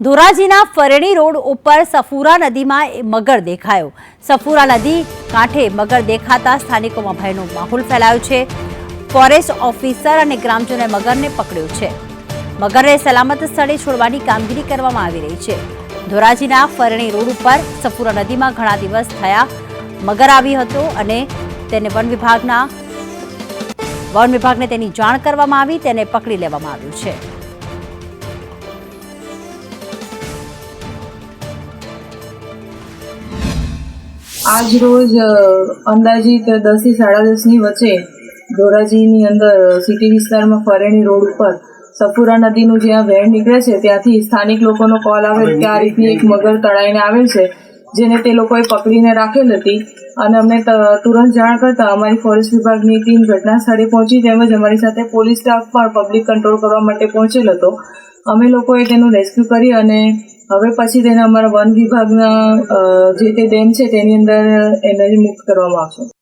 ધોરાજીના Fareni road ઉપર સફુરા નદીમાં મગર દેખાયો. સફુરા નદી કાંઠે મગર દેખાતા સ્થાનિકોમાં ભયનો માહોલ ફેલાયો છે. ફોરેસ્ટ ઓફિસર અને ગ્રામજનોએ મગરને પકડ્યો છે. મગરને સલામત સ્થળે છોડવાની કામગીરી કરવામાં આવી રહી છે. ધોરાજીના ફરણી રોડ ઉપર સફુરા નદીમાં ઘણા દિવસ થયા મગર આવી હતો અને તેને વન વિભાગના વન વિભાગને તેની જાણ કરવામાં આવી, તેને પકડી લેવામાં આવ્યું છે. આજ રોજ અંદાજિત દસથી સાડા દસની વચ્ચે ધોરાજીની અંદર સિટી વિસ્તારમાં ફરેણી રોડ ઉપર સફુરા નદીનું જ્યાં વહેણ નીકળે છે, ત્યાંથી સ્થાનિક લોકોનો કોલ આવે કે આ રીતની એક મગર તળાઈને આવેલ છે, જેને તે લોકોએ પકડીને રાખેલ હતી. અને અમને તુરંત જાણ કરતા અમારી ફોરેસ્ટ વિભાગની ટીમ ઘટના સ્થળે પહોંચી તેમજ અમારી સાથે પોલીસ સ્ટાફ પણ પબ્લિક કંટ્રોલ કરવા માટે પહોંચેલ હતો. અમે લોકોએ તેનું રેસ્ક્યુ કરી અને હવે પછી તેને અમારા વન વિભાગના જે તે ડેમ છે તેની અંદર એનર્જી મુક્ત કરવામાં આવશે.